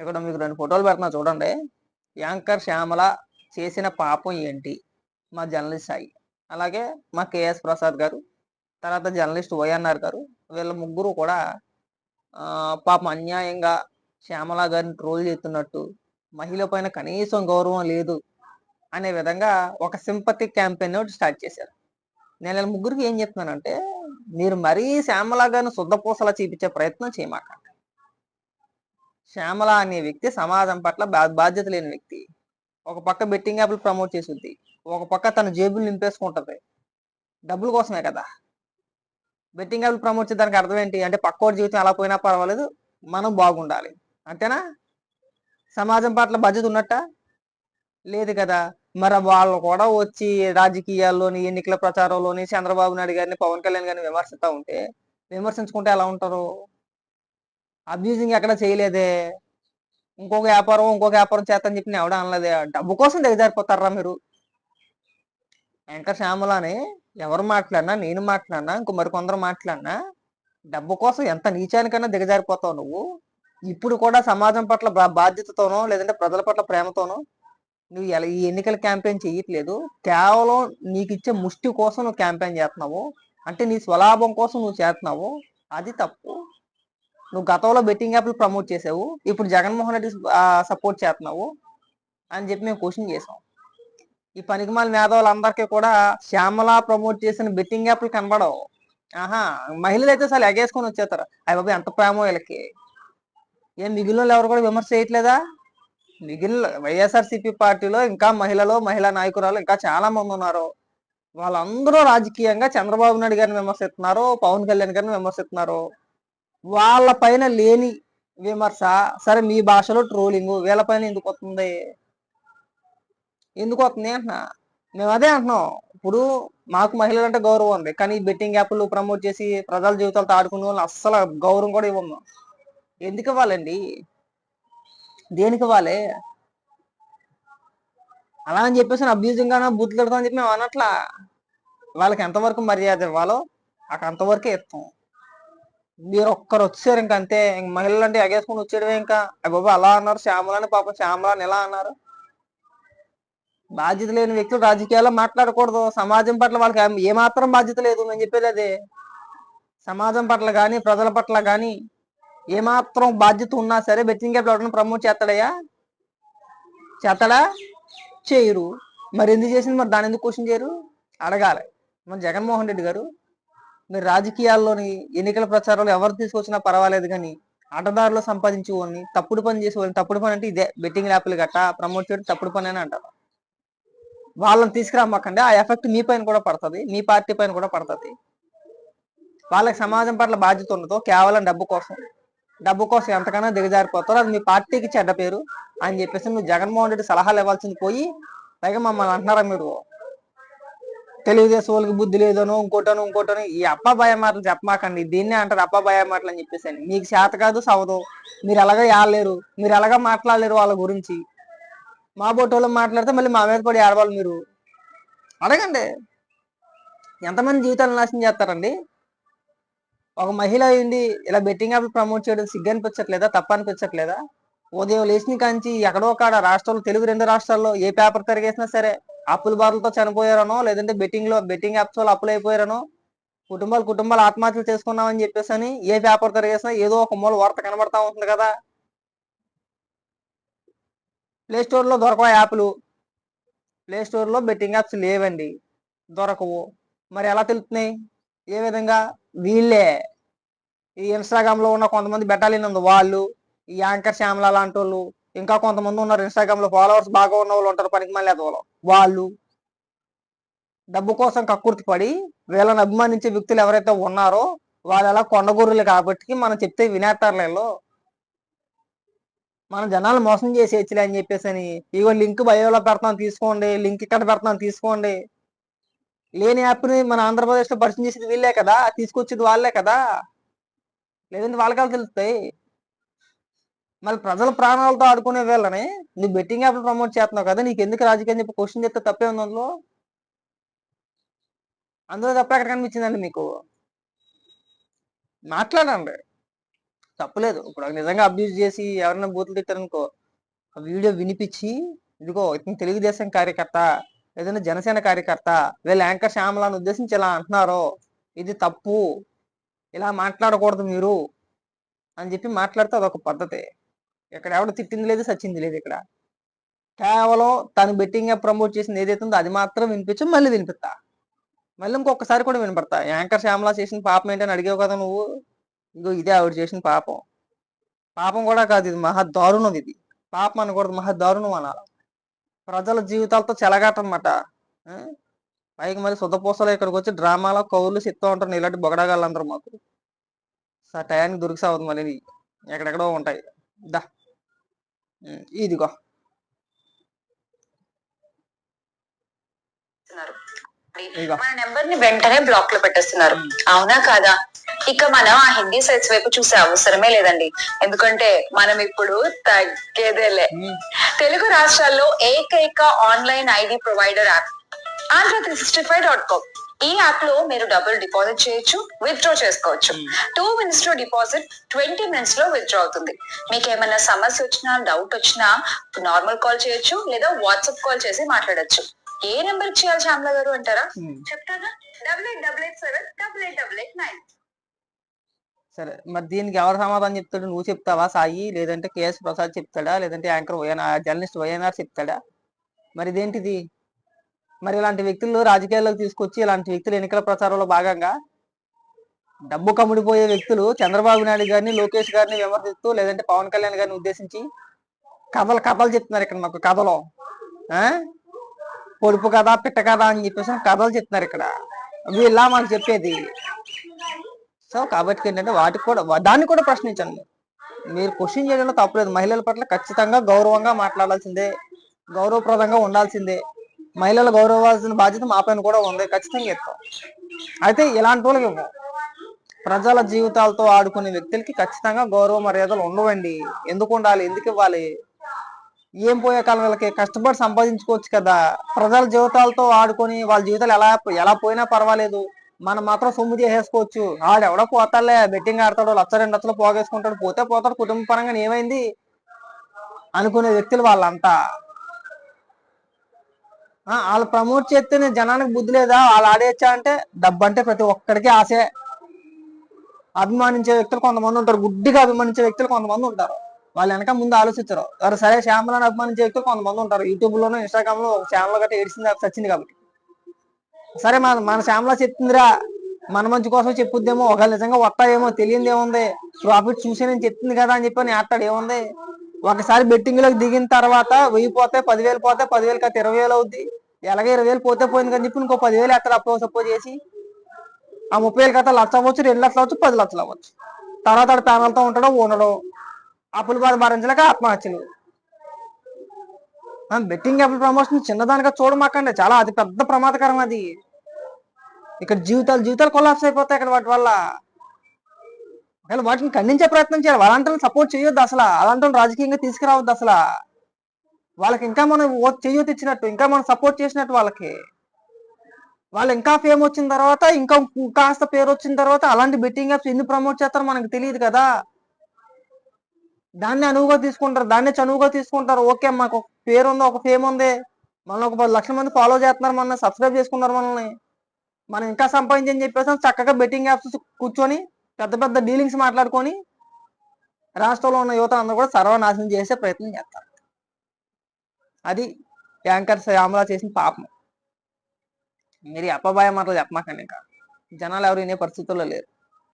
ఇక్కడ మీకు రెండు ఫోటోలు పెడుతున్నా చూడండి. యాంకర్ శ్యామల చేసిన పాపం ఏంటి? మా జర్నలిస్ట్ సాయి. అలాగే మా కేఎస్ ప్రసాద్ గారు తర్వాత జర్నలిస్ట్ వైఎన్ఆర్ గారు వీళ్ళ ముగ్గురు కూడా పాపం అన్యాయంగా శ్యామల గారిని ట్రోల్ చేస్తున్నట్టు మహిళ పైన కనీసం గౌరవం లేదు అనే విధంగా ఒక సింపతి క్యాంపెయిన్ ఒకటి స్టార్ట్ చేశారు. నేను వీళ్ళ ముగ్గురికి ఏం చెప్తున్నానంటే మీరు మరీ శ్యామల గారిని శుద్ధపూసలా చూపించే ప్రయత్నం చేయమాకండి. శ్యామల అనే వ్యక్తి సమాజం పట్ల బాధ్యత లేని వ్యక్తి. ఒక పక్క బెట్టింగ్ యాప్లు ప్రమోట్ చేస్తుంది ఒక పక్క తన జేబులు నింపేసుకుంటుంది. డబ్బుల కోసమే కదా. బెట్టింగ్ యాప్లు ప్రమోట్ చేయడానికి అర్థం ఏంటి? అంటే పక్కోటి జీవితం ఎలా పోయినా పర్వాలేదు మనం బాగుండాలి. అంతేనా? సమాజం పట్ల బాధ్యత ఉన్నట్ట? లేదు కదా. మరి వాళ్ళు కూడా వచ్చి రాజకీయాల్లోని ఎన్నికల ప్రచారంలోని చంద్రబాబు నాయుడు గారిని పవన్ కళ్యాణ్ గారిని విమర్శిస్తూ ఉంటే విమర్శించుకుంటే ఎలా ఉంటారు? అబ్యూజింగ్ ఎక్కడ చేయలేదే? ఇంకొక వ్యాపారం ఇంకొక వ్యాపారం చేస్తాను చెప్పి నేను ఎవడ అనలేదే. డబ్బు కోసం దిగజారిపోతారా మీరు? వెంకట శ్యామలని ఎవరు మాట్లాడినా నేను మాట్లాడినా ఇంకో మరికొందరు మాట్లాడినా డబ్బు కోసం ఎంత నీచానికైనా దిగజారిపోతావు నువ్వు. ఇప్పుడు కూడా సమాజం పట్ల బా- బాధ్యతతోనో లేదంటే ప్రజల పట్ల ప్రేమతోనో నువ్వు ఎలా ఈ ఎన్నికల క్యాంపెయిన్ చేయట్లేదు. కేవలం నీకు ఇచ్చే ముష్టి కోసం నువ్వు క్యాంపెయిన్ చేస్తున్నావు. అంటే నీ స్వలాభం కోసం నువ్వు చేస్తున్నావు. అది తప్పు. నువ్వు గతంలో బెట్టింగ్ యాప్లు ప్రమోట్ చేసావు. ఇప్పుడు జగన్మోహన్ రెడ్డి సపోర్ట్ చేస్తున్నావు అని చెప్పి మేము క్వశ్చన్ చేసాం. ఈ పనికిమాల మేధావులందరికీ కూడా శ్యామల ప్రమోట్ చేసిన బెట్టింగ్ యాప్లు కనబడవు. ఆహా మహిళలు అయితే అసలు ఎగేసుకొని వచ్చేస్తారు. అయ్య బాబు ఎంత ప్రేమో వీళ్ళకి. ఏం మిగిలిన ఎవరు కూడా విమర్శ చేయట్లేదా? మిగిలిన వైఎస్ఆర్సీపీ పార్టీలో ఇంకా మహిళలు మహిళా నాయకురాలు ఇంకా చాలా మంది ఉన్నారు. వాళ్ళందరూ రాజకీయంగా చంద్రబాబు నాయుడు గారిని విమర్శిస్తున్నారు పవన్ కళ్యాణ్ గారిని విమర్శిస్తున్నారు. వాళ్ళ పైన లేని విమర్శ. సరే మీ భాషలో ట్రోలింగ్. వీళ్ళ పైన ఎందుకు వస్తుంది? ఎందుకు వస్తుంది అంటున్నా? మేము అదే అంటున్నాం. ఇప్పుడు మాకు మహిళలు అంటే గౌరవం ఉంది. కానీ బెట్టింగ్ యాప్లు ప్రమోట్ చేసి ప్రజల జీవితాలతో ఆడుకునే వాళ్ళు అస్సలు గౌరవం కూడా ఇవ్వము. ఎందుకు ఇవ్వాలండి? దేనికి ఇవ్వాలి? అలా అని చెప్పేసి అబ్యూజింగ్ గానో బూతులు అని చెప్పి మేము అనట్లా. వాళ్ళకి ఎంతవరకు మర్యాద ఇవ్వాలో అక్కడ అంతవరకే ఇస్తాం. మీరు ఒక్కరు వచ్చారు ఇంక అంతే. ఇంక మహిళలు అంటే ఎగేసుకుని వచ్చేయడమే ఇంకా. అయ్య బాబు అలా అన్నారు. శ్యామలని పాపం శ్యామలని ఎలా అన్నారు? బాధ్యత లేని వ్యక్తులు రాజకీయాల్లో మాట్లాడకూడదు. సమాజం పట్ల వాళ్ళకి ఏమాత్రం బాధ్యత లేదు నేను చెప్పేది అదే. సమాజం పట్ల కానీ ప్రజల పట్ల కానీ ఏమాత్రం బాధ్యత ఉన్నా సరే బెట్టింగ్ యాప్ ఎవరైనా ప్రమోట్ చేస్తాడయ్యా? చేస్తాడా? చేయరు మరి ఎందుకు చేసింది? మరి దాని ఎందుకు క్వశ్చన్ చేయరు? అడగాలి. మన జగన్మోహన్ రెడ్డి గారు మీరు రాజకీయాల్లోని ఎన్నికల ప్రచారంలో ఎవరు తీసుకొచ్చినా పర్వాలేదు కానీ ఆటదారులు సంపాదించి వాళ్ళని తప్పుడు పని చేసేవాళ్ళని తప్పుడు పని అంటే ఇదే. బెట్టింగ్ యాప్లు గట్ట ప్రమోట్ చేయడం తప్పుడు పని అని అంటారు. వాళ్ళని తీసుకురామ్మకండి ఆ ఎఫెక్ట్ మీ పైన కూడా పడుతుంది. మీ పార్టీ పైన కూడా పడుతుంది. వాళ్ళకి సమాజం పట్ల బాధ్యత ఉండదు కేవలం డబ్బు కోసం. డబ్బు కోసం ఎంతకైనా దిగజారిపోతారు అది మీ పార్టీకి చెడ్డ పేరు అని చెప్పేసి నువ్వు జగన్మోహన్ రెడ్డి సలహాలు ఇవ్వాల్సింది పోయి పైగా మమ్మల్ని అంటున్నారా మీరు? తెలుగుదేశం వాళ్ళకి బుద్ధి లేదనో ఇంకోటనో ఇంకోటనో ఈ అప్ప భయ మాటలు చెప్పమాకండి. దీన్నే అంటారు అప్పాబాయ మాటలు అని చెప్పేసి అని. మీకు చేత కాదు సవదు. మీరు ఎలాగ ఏడలేరు. మీరు ఎలాగ మాట్లాడలేరు వాళ్ళ గురించి. మా బొట్టోళ్ళు మాట్లాడితే మళ్ళీ మా మీద పడి ఆడవాళ్ళు మీరు. అడగండి. ఎంతమంది జీవితాలు నాశనం చేస్తారండి? ఒక మహిళ అయింది ఇలా బెట్టింగ్ యాప్ ప్రమోట్ చేయడం సిగ్గు అనిపించట్లేదా? తప్ప అనిపించట్లేదా? ఉదయం లేచిన కాంచి ఎక్కడో కాడ రాష్ట్రాల్లో తెలుగు రెండు రాష్ట్రాల్లో ఏ పేపర్ తిరిగేసినా సరే అప్పుల బారులతో చనిపోయారనో లేదంటే బెట్టింగ్లో బెట్టింగ్ యాప్స్ వల్ల అప్పులు అయిపోయారనో కుటుంబాలు కుటుంబాలు ఆత్మహత్యలు చేసుకున్నామని చెప్పేసి అని ఏ పేపర్ తిరిగేసినా ఏదో ఒక మూల వార్త కనబడతా ఉంటుంది కదా. ప్లే స్టోర్లో దొరకవు యాప్లు. ప్లే స్టోర్లో బెట్టింగ్ యాప్స్ లేవండి. దొరకవు. మరి ఎలా తెలుస్తున్నాయి ఏ విధంగా? వీళ్ళే. ఈ ఇన్స్టాగ్రామ్లో ఉన్న కొంతమంది బెటాలియన్ ఉంది. వాళ్ళు ఈ యాంకర్ శ్యామల లాంటి వాళ్ళు ఇంకా కొంతమంది ఉన్నారు ఇన్స్టాగ్రామ్లో ఫాలోవర్స్ బాగా ఉన్న వాళ్ళు ఉంటారు పనికి మళ్ళీ వాళ్ళు వాళ్ళు డబ్బు కోసం కక్కుర్తి పడి వీళ్ళని అభిమానించే వ్యక్తులు ఎవరైతే ఉన్నారో వాళ్ళు అలా కొండగొర్రెలు కాబట్టి మనం చెప్తే వినేస్తారులేలో మన జనాలు మోసం చేసేయచ్చులే అని చెప్పేసి అని. ఇగో లింక్ బయోలో పెడతాం తీసుకోండి. లింక్ ఇక్కడ పెడతాం తీసుకోండి. లేని యాప్ని మన ఆంధ్రప్రదేశ్లో పరిచయం చేసేది వీళ్ళే కదా తీసుకొచ్చేది వాళ్ళే కదా. లేదంటే వాళ్ళకి తెలుస్తాయి? మళ్ళీ ప్రజల ప్రాణాలతో ఆడుకునే వీళ్ళని నువ్వు బెట్టింగ్ యాప్లు ప్రమోట్ చేస్తున్నావు కదా నీకు ఎందుకు రాజకీయం చెప్పి క్వశ్చన్ చెప్తే తప్పే ఉంది అందులో? అందులో తప్ప ఎక్కడ కనిపించిందండి మీకు? మాట్లాడండి. తప్పలేదు ఇప్పుడు నిజంగా అబ్యూజ్ చేసి ఎవరైనా బూతులు తిట్టారనుకో ఆ వీడియో వినిపించి ఇదిగో ఇతను తెలుగుదేశం కార్యకర్త ఏదైనా జనసేన కార్యకర్త వీళ్ళ యాంకర్ శ్యామలాన్ని ఉద్దేశించి ఇలా అంటున్నారు ఇది తప్పు. ఇలా మాట్లాడకూడదు మీరు అని చెప్పి మాట్లాడితే అదొక పద్ధతి. ఇక్కడ ఎవడు తిట్టింది లేదు సచ్చింది లేదు ఇక్కడ. కేవలం తను బెట్టింగ్ ప్రమోట్ చేసింది ఏదైతే ఉందో అది మాత్రం వినిపించి మళ్ళీ వినిపిస్తా. మళ్ళీ ఇంకొకసారి కూడా వినపడతా. యాంకర్ శ్యామలా చేసిన పాపం ఏంటని అడిగావు కదా నువ్వు? ఇగో ఇదే ఆవిడ చేసిన పాపం. పాపం కూడా కాదు ఇది మహా దారుణం ఇది. పాపం అనకూడదు మహా దారుణం అనాలి. ప్రజల జీవితాలతో చెలగాటన్నమాట పైకి మళ్ళీ సుధపూసలు ఇక్కడికి వచ్చి డ్రామాలో కౌర్లు చెప్తూ ఉంటారు ఇలాంటి బొగడగాళ్ళందరూ మాకు. సా టయానికి దొరికి సాగుతుంది మళ్ళీ ఎక్కడెక్కడో ఉంటాయి. దా. ఇదిగో మన నెంబర్ని వెంటనే బ్లాక్లో పెట్టేస్తున్నారు అవునా కాదా? ఇక మనం ఆ హిందీ సైట్స్ వైపు చూసే అవసరమే లేదండి. ఎందుకంటే మనం ఇప్పుడు తగ్గేదేలే. తెలుగు రాష్ట్రాల్లో ఏకైక online ID provider app Andhra three sixty five dot com. ఈ యాప్లో మీరు డబ్బులు డిపాజిట్ చేయొచ్చు విత్డ్రా చేసుకోవచ్చు. టూ మినిట్స్లో డిపాజిట్ ట్వంటీ మినిట్స్లో విత్డ్రా అవుతుంది. మీకు ఏమైనా సమస్య వచ్చినా డౌట్ వచ్చినా నార్మల్ కాల్ చేయొచ్చు లేదా వాట్సాప్ కాల్ చేసి మాట్లాడొచ్చు. ఏ నెంబర్ చేయాలి శ్యామల గారు అంటారా? ఉమ్. చెప్తాగా double eight double eight seven double eight double eight nine సరే మరి దీనికి ఎవరు సమాధానం చెప్తాడు? నువ్వు చెప్తావా సాయి? లేదంటే కేఎస్ ప్రసాద్ చెప్తాడా? లేదంటే యాంకర్ వైఎన్ఆర్ జర్నలిస్ట్ వైఎన్ఆర్ చెప్తాడా? మరి ఇదేంటిది? మరి ఇలాంటి వ్యక్తులు రాజకీయాల్లోకి తీసుకొచ్చి ఇలాంటి వ్యక్తులు ఎన్నికల ప్రచారంలో భాగంగా డబ్బు కమ్ముడిపోయే వ్యక్తులు చంద్రబాబు నాయుడు గారిని లోకేష్ గారిని విమర్శిస్తూ లేదంటే పవన్ కళ్యాణ్ గారిని ఉద్దేశించి కథలు కథలు చెప్తున్నారు ఇక్కడ మాకు కథలో. పొడుపు కథ పిట్ట కథ అని చెప్పేసి కథలు చెప్తున్నారు ఇక్కడ. వీళ్ళ మనకు చెప్పేది. సో కాబట్టి ఏంటంటే వాటికి కూడా దాన్ని కూడా ప్రశ్నించండి. మీరు క్వశ్చన్ చేయడంలో తప్పలేదు. మహిళల పట్ల ఖచ్చితంగా గౌరవంగా మాట్లాడాల్సిందే గౌరవప్రదంగా ఉండాల్సిందే. మహిళలు గౌరవాల్సిన బాధ్యత మా పైన కూడా ఉంది. ఖచ్చితంగా ఇస్తాం. అయితే ఇలాంటి వాళ్ళకి ఇవ్వం. ప్రజల జీవితాలతో ఆడుకునే వ్యక్తులకి ఖచ్చితంగా గౌరవ మర్యాదలు ఉండవండి. ఎందుకు ఉండాలి? ఎందుకు ఇవ్వాలి? ఏం పోయే కాలం వాళ్ళకి కష్టపడి సంపాదించుకోవచ్చు కదా. ప్రజల జీవితాలతో ఆడుకొని వాళ్ళ జీవితాలు ఎలా ఎలా పోయినా పర్వాలేదు. మనం మాత్రం సొమ్ము చేసేసుకోవచ్చు. ఆడెవడో పోతాడులే. బెట్టింగ్ ఆడతాడు. లచ్చ రెండు లక్షలు పోగేసుకుంటాడు. పోతే పోతాడు. కుటుంబ పరంగా ఏమైంది? అనుకునే వ్యక్తులు వాళ్ళంతా. వాళ్ళు ప్రమోట్ చేస్తేనే జనానికి బుద్ధి లేదా? వాళ్ళు ఆడేయచ్చా అంటే డబ్బు అంటే ప్రతి ఒక్కడికి ఆశే. అభిమానించే వ్యక్తులు కొంతమంది ఉంటారు. గుడ్డిగా అభిమానించే వ్యక్తులు కొంతమంది ఉంటారు. వాళ్ళు వెనక ముందు ఆలోచించరు. వారు సరే శ్యామలను అభిమానించే వ్యక్తులు కొంతమంది ఉంటారు. యూట్యూబ్ లోనూ ఇన్స్టాగ్రామ్లో ఒక ఛానల్ గట్ట ఏడిసింది సచ్చింది కాబట్టి. సరే మన మన శ్యామల చెప్తుందిరా. మన మంచి కోసం చెప్పుద్దేమో. ఒకవేళ నిజంగా వస్తాయేమో తెలియంది ఏముంది ప్రాఫిట్ చూసి నేను చెప్తుంది కదా అని చెప్పి నేను ఆడతాడు ఏముంది? ఒకసారి బెట్టింగ్లోకి దిగిన తర్వాత వెయ్యి పోతే పదివేలు పోతే పదివేలు కాదు ఇరవై వేలు అవుద్ది. ఎలాగే ఇరవై వేలు పోతే పోయింది కానీ చెప్పి ఇంకో పదివేలు ఎత్తారు అప్పుడు సపోజ్ చేసి ఆ ముప్పై వేలు కథ లక్ష అవ్వచ్చు రెండు లక్షలు అవ్వచ్చు పది లక్షలు అవ్వచ్చు. తర్వాత అక్కడ ప్యానల్తో ఉండడం ఉండడం అప్పులు బాధ భరించలేక ఆత్మహత్యలు. బెట్టింగ్ యాప్ ప్రమోషన్ చిన్నదానిగా చూడమాకండి. చాలా అది పెద్ద ప్రమాదకరం అది. ఇక్కడ జీవితాలు జీవితాలు కొలాప్స్ అయిపోతాయి ఇక్కడ వాటి వల్ల. ఒకవేళ వాటిని ఖండించే ప్రయత్నం చేయాలి. అలాంటి సపోర్ట్ చేయొద్దు అసలు. అలాంటి రాజకీయంగా తీసుకురావద్దు అసలు. వాళ్ళకి ఇంకా మనం ఓట్ చేయొద్దు ఇచ్చినట్టు ఇంకా మనం సపోర్ట్ చేసినట్టు వాళ్ళకి. వాళ్ళు ఇంకా ఫేమ్ వచ్చిన తర్వాత ఇంకా కాస్త పేరు వచ్చిన తర్వాత అలాంటి బెట్టింగ్ యాప్స్ ఎందుకు ప్రమోట్ చేస్తారో మనకు తెలియదు కదా. దాన్ని అనువుగా తీసుకుంటారు. దాన్ని చనువుగా తీసుకుంటారు. ఓకే మాకు ఒక పేరు ఉంది ఒక ఫేమ్ ఉంది. మనల్ని ఒక పది లక్షల మంది ఫాలో చేస్తున్నారు మనల్ని సబ్స్క్రైబ్ చేసుకున్నారు మనల్ని. మనం ఇంకా సంపాదించని చెప్పేసి చక్కగా బెట్టింగ్ యాప్స్ కూర్చొని పెద్ద పెద్ద డీలింగ్స్ మాట్లాడుకొని రాష్ట్రంలో ఉన్న యువత అందరూ కూడా సర్వనాశనం చేసే ప్రయత్నం చేస్తారు. అది యాంకర్ శ్యామలా చేసిన పాపం. మీరు అప్పబాయ మాటలు చెప్పమాకండి ఇంకా. జనాలు ఎవరు వినే పరిస్థితుల్లో లేరు.